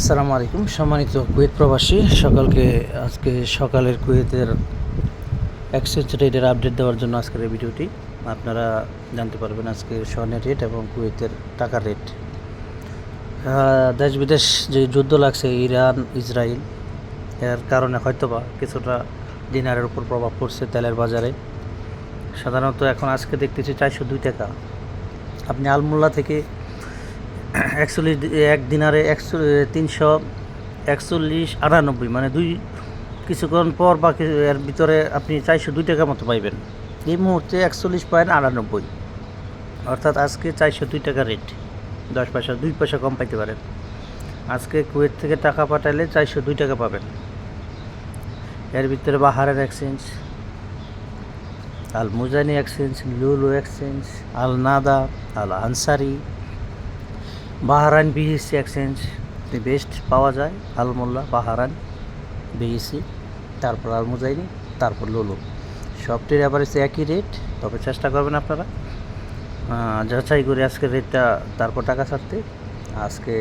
আসসালামু আলাইকুম। সম্মানিত কুয়েত প্রবাসী, সকালকে আজকে সকালের কুয়েতের এক্সচেঞ্জ রেটের আপডেট দেওয়ার জন্য আজকের এই ভিডিওটি আপনারা জানতে পারবেন আজকে স্বর্ণের রেট এবং কুয়েতের টাকার রেট দেশ বিদেশ যে যুদ্ধ লাগছে, ইরান, ইসরায়েল, এর কারণে হয়তোবা কিছুটা দিনারের উপর প্রভাব পড়ছে তেলের বাজারে। সাধারণত এখন আজকে দেখতেছি চারশো দুই টাকা। আপনি আলমোল্লা থেকে একচল্লিশ এক দিনারে একশো তিনশো একচল্লিশ আটানব্বই মানে দুই কিছুক্ষণ পর বা এর ভিতরে আপনি চারশো দুই টাকা মতো পাইবেন। এই মুহূর্তে একচল্লিশ পয়েন্ট আটানব্বই, অর্থাৎ আজকে চারশো দুই টাকা রেট দশ পয়সা, দুই পয়সা কম পাইতে পারেন। আজকে কুয়েত থেকে টাকা পাঠালে চারশো দুই টাকা পাবেন। এর ভিতরে বাহারের exchange Al Muzaini exchange Lulu exchange Al Nada, Al Ansari Bahrain BSC exchange best পাওয়া যায়, আলমোল্লা বাহারান বিএসসি তারপর আলমুজাইনি তারপর লোলো। সবটির অ্যাভারেজ একই রেট তবে চেষ্টা করবেন আপনারা। যাচাই করে আজকে রেটটা তারপর টাকা ছাড়তে। আজকে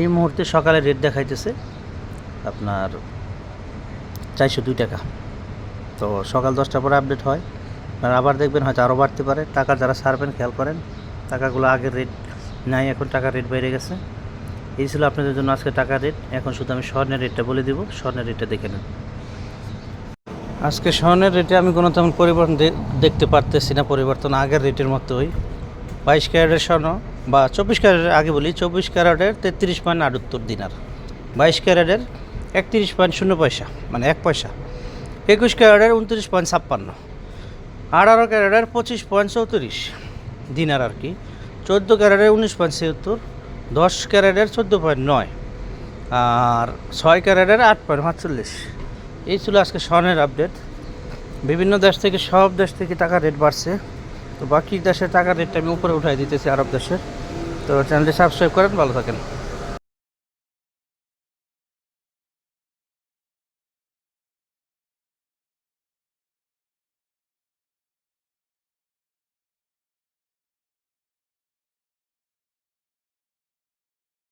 এই মুহূর্তে সকালে রেট দেখাইতেছে আপনার চারশো দুই টাকা। তো সকাল দশটার পরে আপডেট হয়। আর আবার দেখবেন হয়তো আরও বাড়তে পারে। টাকা যারা ছাড়বেন, খেয়াল করেন, টাকাগুলো আগের রেট নাই, এখন টাকার রেট বেড়ে গেছে। এই ছিল আপনাদের জন্য আজকে টাকার রেট এখন শুধু আমি স্বর্ণের রেটটা বলে দিব। স্বর্ণের রেটটা দেখে নেন। আজকে স্বর্ণের রেটে আমি কোনো তেমন পরিবর্তন দেখতে পারতেছি না। পরিবর্তন আগের রেটের মতোই। বাইশ ক্যারেটের স্বর্ণ বা চব্বিশ ক্যারেটের, আগে বলি, চব্বিশ ক্যারেটের তেত্রিশ পয়েন্ট আটাত্তর দিনার। বাইশ ক্যারেটের একত্রিশ পয়েন্ট শূন্য পয়সা মানে এক পয়সা। একুশ ক্যারেটের উনত্রিশ পয়েন্ট ছাপ্পান্ন। আঠারো ক্যারেটের পঁচিশ পয়েন্ট চৌত্রিশ দিনার আর কি। চোদ্দ ক্যারেটের উনিশ পয়েন্ট ছিয়াত্তর, দশ ক্যারেটের চোদ্দ পয়েন্ট নয়, আর ছয় ক্যারেটের আট পয়েন্ট সাতচল্লিশ। এই ছিল আজকে স্বর্ণের আপডেট। বিভিন্ন দেশ থেকে, সব দেশ থেকে টাকা রেট বাড়ছে। তো বাকি দেশের টাকার রেটটা আমি উপরে উঠাই দিতেছি আরব দেশের তো চ্যানেলটি সাবস্ক্রাইব করেন, ভালো থাকেন।